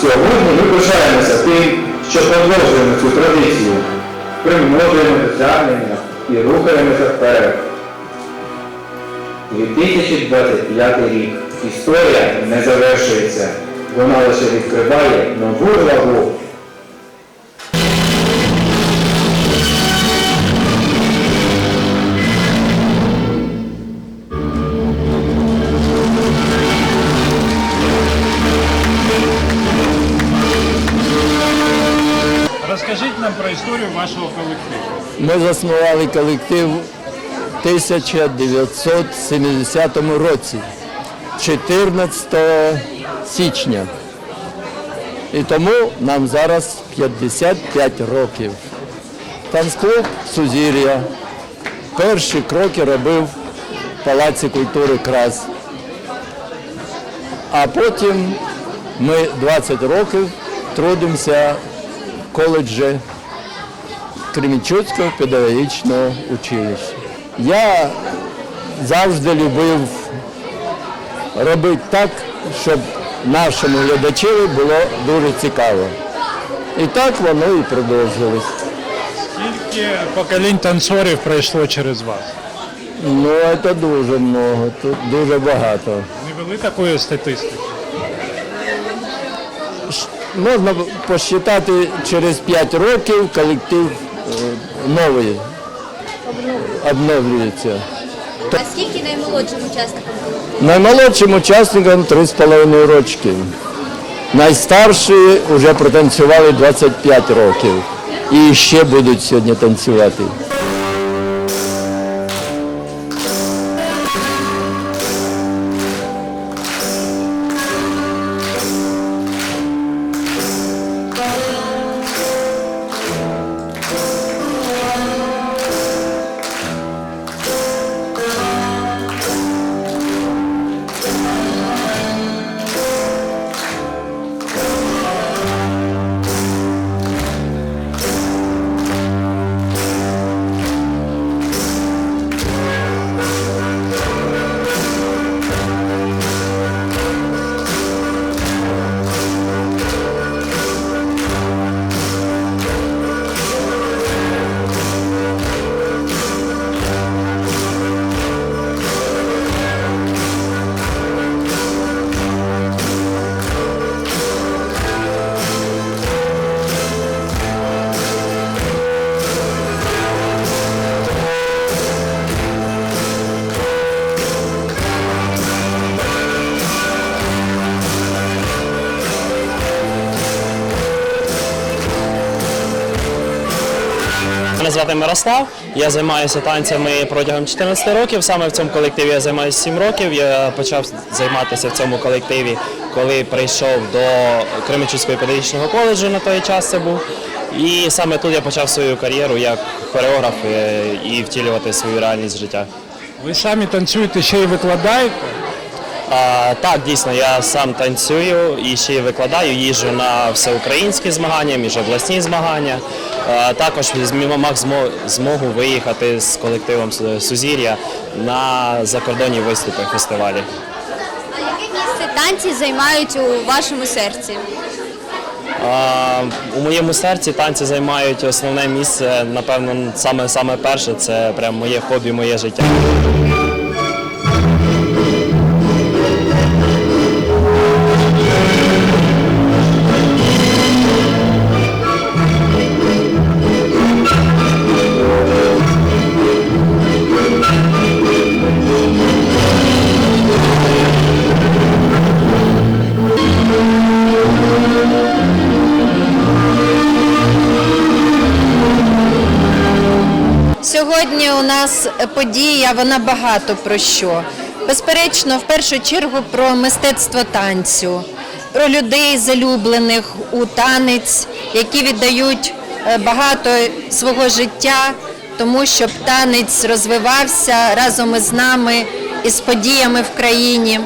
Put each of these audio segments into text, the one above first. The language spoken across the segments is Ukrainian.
Сьогодні ми пишаємося тим, що продовжуємо цю традицію, примножуємо досягнення і рухаємося вперед. 2025 рік. Історія не завершується. Вона лише відкриває нову главу. Колективу. Ми заснували колектив в 1970 році, 14 січня. І тому нам зараз 55 років. Танцклуб Сузір'я. Перші кроки робив в Палаці культури Крас. А потім ми 20 років трудимося в коледжі Кремінчуцького педагогічного училища. Я завжди любив робити так, щоб нашому глядачеві було дуже цікаво. І так воно і продовжилось. Скільки поколінь танцорів пройшло через вас? Ну, це дуже много, тут дуже багато. Не вели такої статистики? Можна посчитати через 5 років колектив новий обновлюється. А скільки наймолодшим учасникам було? Наймолодшим учасникам 3,5 рочки. Найстарші вже протанцювали 25 років і ще будуть сьогодні танцювати. Мене звати Мирослав. Я займаюся танцями протягом 14 років. Саме в цьому колективі я займаюся 7 років. Я почав займатися в цьому колективі, коли прийшов до Кременчуцького педагогічного коледжу на той час це був. І саме тут я почав свою кар'єру як хореограф е, і втілювати свою реальність життя. Ви самі танцюєте, ще й викладаєте? А, так, дійсно, я сам танцюю і ще й викладаю, їжджу на всеукраїнські змагання, міжобласні змагання. Також мав змо- змогу виїхати з колективом Сузір'я на закордонні виступи фестивалі. А яке місце танці займають у вашому серці? У моєму серці танці займають основне місце, напевно, саме саме перше це прям моє хобі, моє життя. Сьогодні у нас подія, вона багато про що. Безперечно, в першу чергу про мистецтво танцю, про людей, залюблених у танець, які віддають е, багато свого життя, тому щоб танець розвивався разом із нами і з подіями в країні.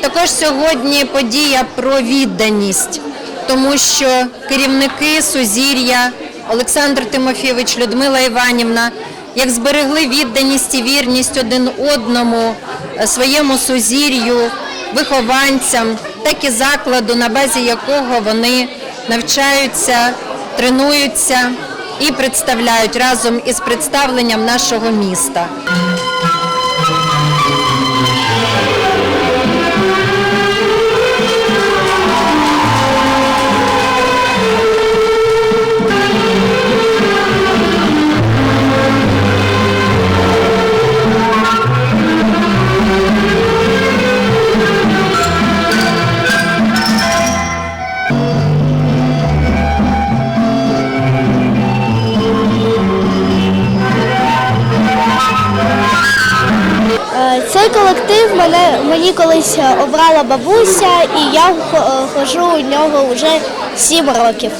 Також сьогодні подія про відданість, тому що керівники Сузір'я, Олександр Тимофійович, Людмила Іванівна, як зберегли відданість і вірність один одному, е, своєму сузір'ю, вихованцям, так і закладу, на базі якого вони навчаються, тренуються і представляють разом із представленням нашого міста. Мене мені колись е, обрала бабуся, і я е, ходжу у нього вже сім років.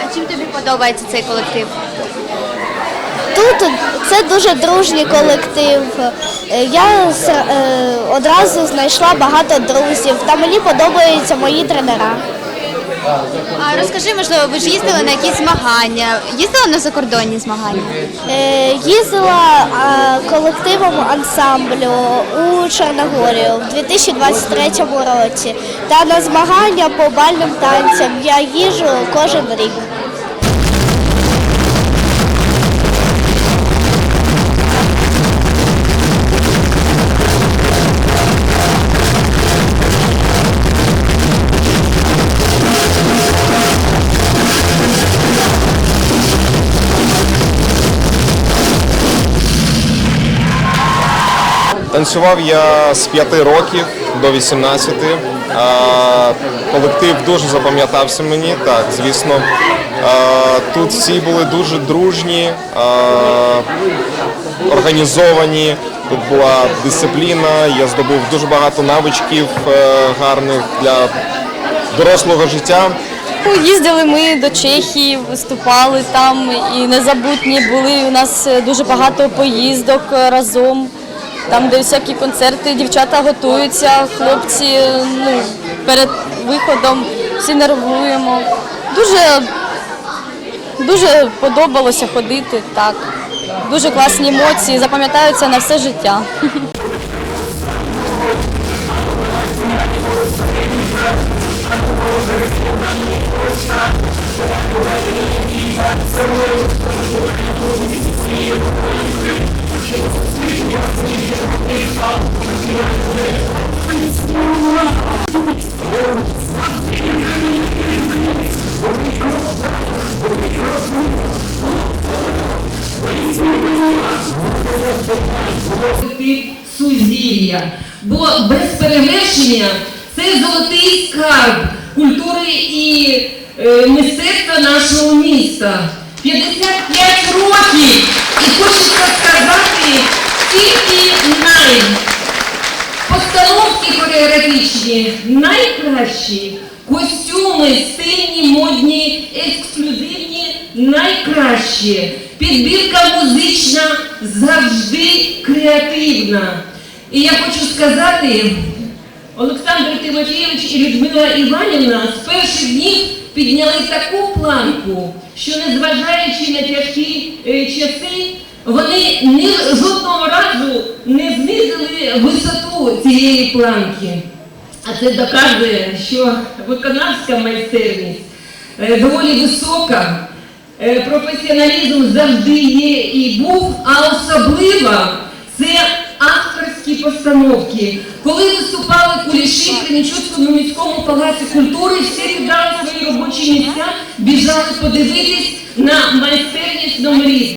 А чим тобі подобається цей колектив? Тут це дуже дружній колектив. Е, Я е, одразу знайшла багато друзів, та мені подобаються мої тренера. А розкажи, можливо, ви ж їздили на якісь змагання? Їздила на закордонні змагання? Е, Їздила е, колективом ансамблю у Чорногорію в 2023 році. Та на змагання по бальним танцям я їжджу кожен рік. Танцював я з 5 років до 18. Колектив дуже запам'ятався мені, так, звісно. Тут всі були дуже дружні, організовані. Тут була дисципліна, я здобув дуже багато навичків е, гарних для дорослого життя. Їздили ми до Чехії, виступали там і незабутні були. У нас е, дуже багато поїздок е, разом. Там, де всякі концерти, дівчата готуються, хлопці ну, перед виходом всі нервуємо. Дуже, дуже подобалося ходити так. Дуже класні емоції, запам'ятаються на все життя. Сузір'я. Бо без перевершення це золотий скарб культури і е, мистецтва нашого міста. 55 років! І хочеться сказати, тільки най. Постановки хореографічні найкращі, костюми стильні, модні, ексклюзивні найкращі. Підбірка музична завжди креативна. І я хочу сказати, Олександр Тимофійович і Людмила Іванівна з перших днів підняли таку планку, що незважаючи на тяжкі е, часи, вони ні жодного разу не знизили висоту цієї планки. А це доказує, що виконавська майстерність е, доволі висока, е, професіоналізм завжди є і був, а особливо це авторські постановки. Коли виступали куліші в Кременчуцькому міському палаці культури, всі кидали свої робочі місця, біжали подивитись на майстерність номерів.